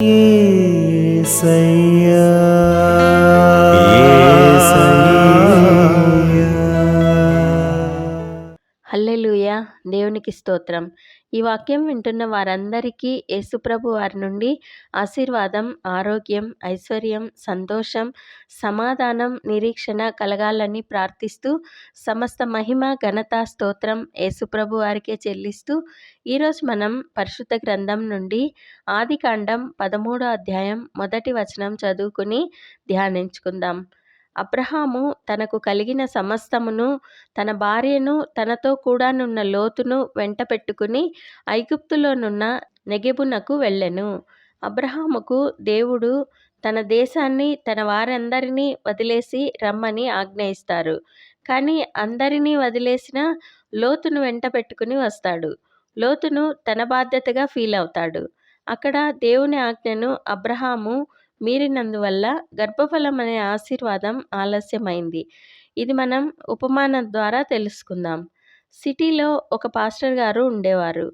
యేసయ్యా దేవునికి స్తోత్రం. ఈ వాక్యం వింటున్న వారందరికీ యేసుప్రభు వారి నుండి ఆశీర్వాదం ఆరోగ్యం ఐశ్వర్యం సంతోషం సమాధానం నిరీక్షణ కలగాలని ప్రార్థిస్తూ సమస్త మహిమ ఘనత స్తోత్రం యేసుప్రభు వారికే చెల్లిస్తూ ఈరోజు మనం పరిశుద్ధ గ్రంథం నుండి ఆదికాండం పదమూడో అధ్యాయం మొదటి వచనం చదువుకుని ధ్యానించుకుందాం. అబ్రహాము తనకు కలిగిన సమస్తమును తన భార్యను తనతో కూడానున్న లోతును వెంట పెట్టుకుని ఐగుప్తులోనున్న నెగెబునకు వెళ్ళెను. అబ్రహాముకు దేవుడు తన దేశాన్ని తన వారందరినీ వదిలేసి రమ్మని ఆజ్ఞయిస్తారు కానీ అందరినీ వదిలేసిన లోతును వెంట పెట్టుకుని వస్తాడు. లోతును తన బాధ్యతగా ఫీల్ అవుతాడు అక్కడ దేవుని ఆజ్ఞను అబ్రహాము మీరినందువల్ల గర్భఫలం అనే ఆశీర్వాదం ఆలస్యమైంది. ఇది మనం ఉపమానం ద్వారా తెలుసుకుందాం. సిటీలో ఒక పాస్టర్ గారు ఉండేవారు.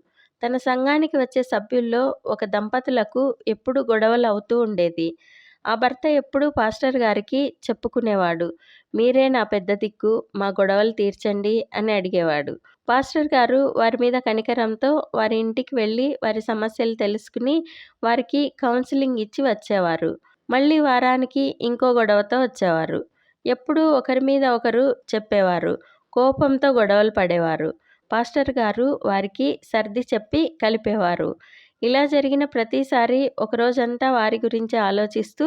తన సంఘానికి వచ్చే సభ్యుల్లో ఒక దంపతులకు ఎప్పుడు గొడవలు అవుతూ ఉండేది. ఆ భర్త ఎప్పుడూ పాస్టర్ గారికి చెప్పుకునేవాడు. మీరే నా పెద్ద దిక్కు మా గొడవలు తీర్చండి అని అడిగేవాడు. పాస్టర్ గారు వారి మీద కనికరంతో వారి ఇంటికి వెళ్ళి వారి సమస్యలు తెలుసుకుని వారికి కౌన్సిలింగ్ ఇచ్చి వచ్చేవారు. మళ్ళీ వారానికి ఇంకో గొడవతో వచ్చేవారు. ఎప్పుడూ ఒకరి మీద ఒకరు చెప్పేవారు. కోపంతో గొడవలు పడేవారు. పాస్టర్ గారు వారికి సర్ది చెప్పి కలిపేవారు. ఇలా జరిగిన ప్రతిసారి ఒకరోజంతా వారి గురించి ఆలోచిస్తూ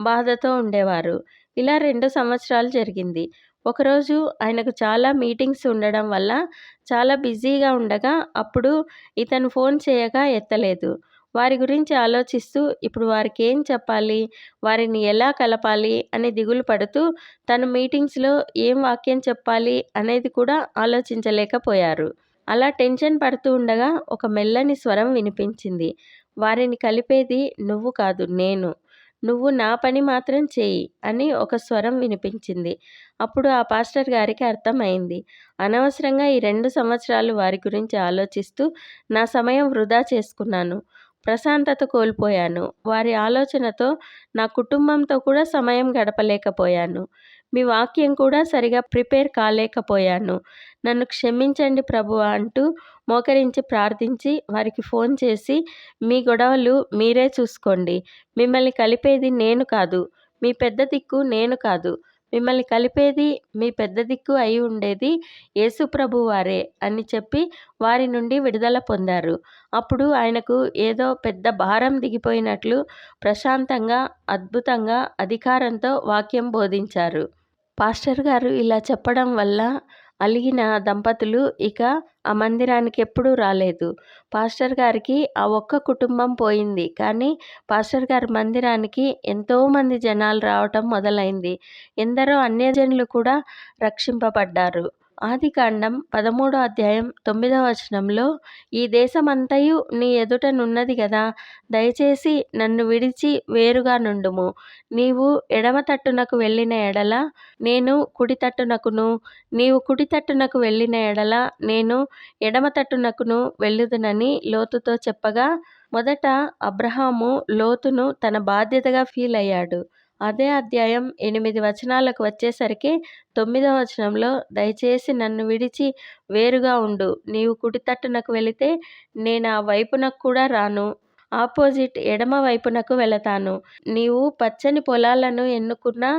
బాధతో ఉండేవారు. ఇలా రెండు సంవత్సరాలు జరిగింది. ఒకరోజు ఆయనకు చాలా మీటింగ్స్ ఉండడం వల్ల చాలా బిజీగా ఉండగా అప్పుడు ఇతను ఫోన్ చేయగా ఎత్తలేదు. వారి గురించి ఆలోచిస్తూ ఇప్పుడు వారికి ఏం చెప్పాలి? వారిని ఎలా కలపాలి? అని దిగులు పడుతూ తను మీటింగ్స్లో ఏం వాక్యం చెప్పాలి? అనేది కూడా ఆలోచించలేకపోయారు. అలా టెన్షన్ పడుతూ ఉండగా ఒక మెల్లని స్వరం వినిపించింది. వారిని కలిపేది నువ్వు కాదు నేను. నువ్వు నా పని మాత్రం చేయి అని ఒక స్వరం వినిపించింది. అప్పుడు ఆ పాస్టర్ గారికి అర్థమైంది. అనవసరంగా ఈ రెండు సంవత్సరాలు వారి గురించి ఆలోచిస్తూ నా సమయం వృధా చేసుకున్నాను. ప్రశాంతత కోల్పోయాను. వారి ఆలోచనతో నా కుటుంబంతో కూడా సమయం గడపలేకపోయాను. మీ వాక్యం కూడా సరిగా ప్రిపేర్ కాలేకపోయాను. నన్ను క్షమించండి ప్రభు అంటూ మోకరించి ప్రార్థించి వారికి ఫోన్ చేసి మీ గొడవలు మీరే చూసుకోండి. మిమ్మల్ని కలిపేది నేను కాదు. మీ పెద్ద దిక్కు నేను కాదు. మిమ్మల్ని కలిపేది మీ పెద్ద దిక్కు అయి ఉండేది యేసుప్రభు వారే అని చెప్పి వారి నుండి విడుదల పొందారు. అప్పుడు ఆయనకు ఏదో పెద్ద భారం దిగిపోయినట్లు ప్రశాంతంగా అద్భుతంగా అధికారంతో వాక్యం బోధించారు. పాస్టర్ గారు ఇలా చెప్పడం వల్ల అలిగిన దంపతులు ఇక ఆ మందిరానికి ఎప్పుడూ రాలేదు. పాస్టర్ గారికి ఆ ఒక్క కుటుంబం పోయింది. కానీ పాస్టర్ గారి మందిరానికి ఎంతోమంది జనాలు రావటం మొదలైంది. ఎందరో అన్యజనులు కూడా రక్షింపబడ్డారు. ఆదికాండం పదమూడో అధ్యాయం తొమ్మిదవ వచనంలో ఈ దేశమంతయు నీ ఎదుటనున్నది కదా దయచేసి నన్ను విడిచి వేరుగా నుండుము. నీవు ఎడమ తట్టునకు వెళ్ళిన ఎడల నేను కుడి తట్టునకును నీవు కుడి తట్టునకు వెళ్ళిన ఎడల నేను ఎడమ తట్టునకును వెళ్ళుదునని లోతుతో చెప్పగా మొదట అబ్రహాము లోతును తన బాధ్యతగా ఫీల్ అయ్యాడు. అదే అధ్యాయం ఎనిమిది వచనాలకు వచ్చేసరికి తొమ్మిదవ వచనంలో దయచేసి నన్ను విడిచి వేరుగా ఉండు. నీవు కుడి తట్టునకు వెళితే నేను ఆ వైపునకు కూడా రాను. ఆపోజిట్ ఎడమ వైపునకు వెళతాను. నీవు పచ్చని పొలాలను ఎన్నుకున్నా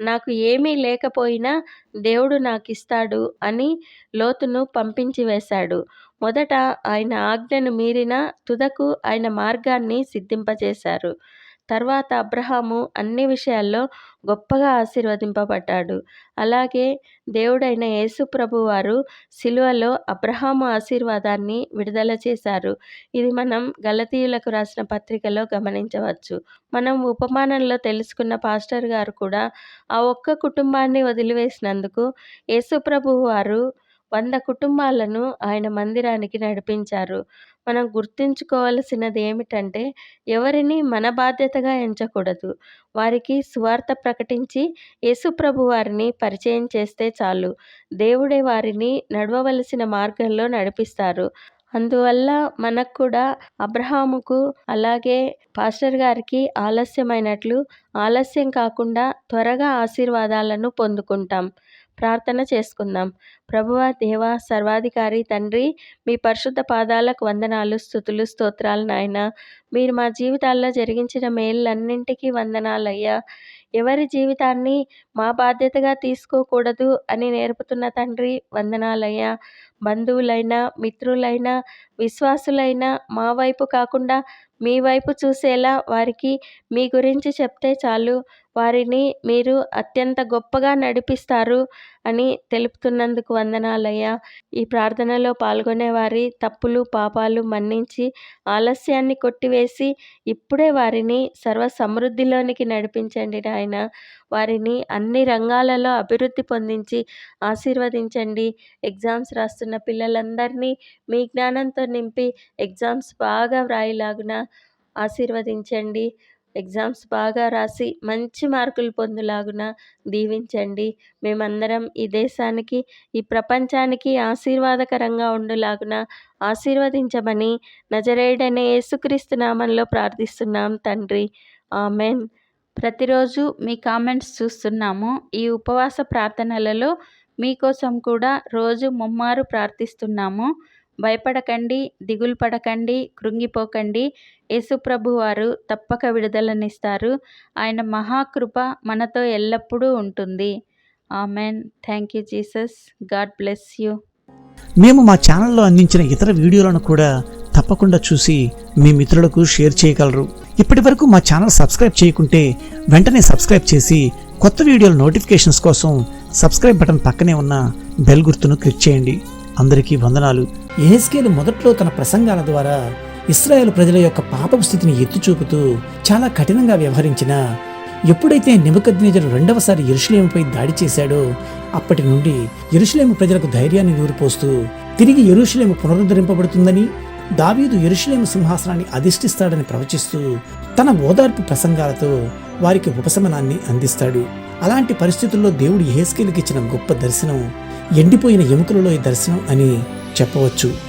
నాకు ఏమీ లేకపోయినా దేవుడు నాకు ఇస్తాడు అని లోతును పంపించి వేశాడు. మొదట ఆయన ఆజ్ఞను మీరిన తుదకు ఆయన మార్గాన్ని సిద్ధింపజేశారు. తర్వాత అబ్రహాము అన్ని విషయాల్లో గొప్పగా ఆశీర్వదింపబడ్డాడు. అలాగే దేవుడైన యేసు ప్రభు వారు సిలువలో అబ్రహాము ఆశీర్వాదాన్ని విడుదల చేశారు. ఇది మనం గలతీయులకు రాసిన పత్రికలో గమనించవచ్చు. మనం ఉపమానంలో తెలుసుకున్న పాస్టర్ గారు కూడా ఆ ఒక్క కుటుంబాన్ని వదిలివేసినందుకు యేసు ప్రభు వారు వంద కుటుంబాలను ఆయన మందిరానికి నడిపించారు. మనం గుర్తుంచుకోవలసినది ఏమిటంటే ఎవరిని మన బాధ్యతగా ఎంచకూడదు. వారికి సువార్త ప్రకటించి యేసుప్రభు వారిని పరిచయం చేస్తే చాలు. దేవుడే వారిని నడవవలసిన మార్గంలో నడిపిస్తారు. అందువల్ల మనకు కూడా అబ్రహాముకు అలాగే పాస్టర్ గారికి ఆలస్యమైనట్లు ఆలస్యం కాకుండా త్వరగా ఆశీర్వాదాలను పొందుకుంటాం. ప్రార్థన చేసుకుందాం. ప్రభువ దేవ సర్వాధికారి తండ్రి మీ పరిశుద్ధ పాదాలకు వందనాలు స్థుతులు స్తోత్రాలు నాయన. మీరు మా జీవితాల్లో జరిగించిన మేళ్ళన్నింటికీ వందనాలయ్యా. ఎవరి జీవితాన్ని మా బాధ్యతగా తీసుకోకూడదు అని నేర్పుతున్న తండ్రి వందనాలయ్యా. బంధువులైనా మిత్రులైనా విశ్వాసులైనా మా వైపు కాకుండా మీ వైపు చూసేలా వారికి మీ గురించి చెప్తే చాలు. వారిని మీరు అత్యంత గొప్పగా నడిపిస్తారు అని తెలుపుతున్నందుకు వందనాలయ్యా. ఈ ప్రార్థనలో పాల్గొనే వారి తప్పులు పాపాలు మన్నించి ఆలస్యాన్ని కొట్టివేసి ఇప్పుడే వారిని సర్వ సమృద్ధిలోనికి నడిపించండి నాయన. వారిని అన్ని రంగాలలో అభివృద్ధి పొందించి ఆశీర్వదించండి. ఎగ్జామ్స్ రాస్తున్న పిల్లలందరినీ మీ జ్ఞానంతో నింపి ఎగ్జామ్స్ బాగా వ్రాయిలాగున ఆశీర్వదించండి. ఎగ్జామ్స్ బాగా రాసి మంచి మార్కులు పొందులాగున దీవించండి. మేమందరం ఈ దేశానికి ఈ ప్రపంచానికి ఆశీర్వాదకరంగా ఉండులాగున ఆశీర్వదించమని నజరేయుడనే యేసుక్రీస్తు నామంలో ప్రార్థిస్తున్నాం తండ్రి. ఆమెన్. ప్రతిరోజు మీ కామెంట్స్ చూస్తున్నాము. ఈ ఉపవాస ప్రార్థనలలో మీకోసం కూడా రోజు ముమ్మారు ప్రార్థిస్తున్నాము. భయపడకండి దిగులు పడకండి కృంగిపోకండి. యేసుప్రభు వారు తప్పక విడుదలనిస్తారు. ఆయన మహాకృప మనతో ఎల్లప్పుడూ ఉంటుంది. Amen. Thank you Jesus. God bless you. మేము మా ఛానల్లో అందించిన ఇతర వీడియోలను కూడా తప్పకుండా చూసి మీ మిత్రులకు షేర్ చేయగలరు. ఇప్పటి వరకు మా ఛానల్ సబ్స్క్రైబ్ చేయకుంటే వెంటనే సబ్స్క్రైబ్ చేసి కొత్త వీడియోల నోటిఫికేషన్స్ కోసం సబ్స్క్రైబ్ బటన్ పక్కనే ఉన్న బెల్ గుర్తును క్లిక్ చేయండి. అందరికీ వందనాలు. ఏహెస్కేలు మొదట్లో తన ప్రసంగాల ద్వారా ఇస్రాయేల్ ప్రజల యొక్క పాపపు స్థితిని ఎత్తి చూపుతూ చాలా కఠినంగా వ్యవహరించిన ఎప్పుడైతే నిబద్నేజరు రెండవసారి ఎరుషులేముపై దాడి చేశాడో అప్పటి నుండి ఎరుషులేము ప్రజలకు ధైర్యాన్ని నూరిపోస్తూ తిరిగి ఎరుషులేము పునరుద్ధరింపబడుతుందని దావీదు ఎరుషులేము సింహాసనాన్ని అధిష్ఠిస్తాడని ప్రవచిస్తూ తన ఓదార్పు ప్రసంగాలతో వారికి ఉపశమనాన్ని అందిస్తాడు. అలాంటి పరిస్థితుల్లో దేవుడు యెహెజ్కేలుకి ఇచ్చిన గొప్ప దర్శనం ఎండిపోయిన ఎముకలలో ఈ దర్శనం అని చెప్పవచ్చు.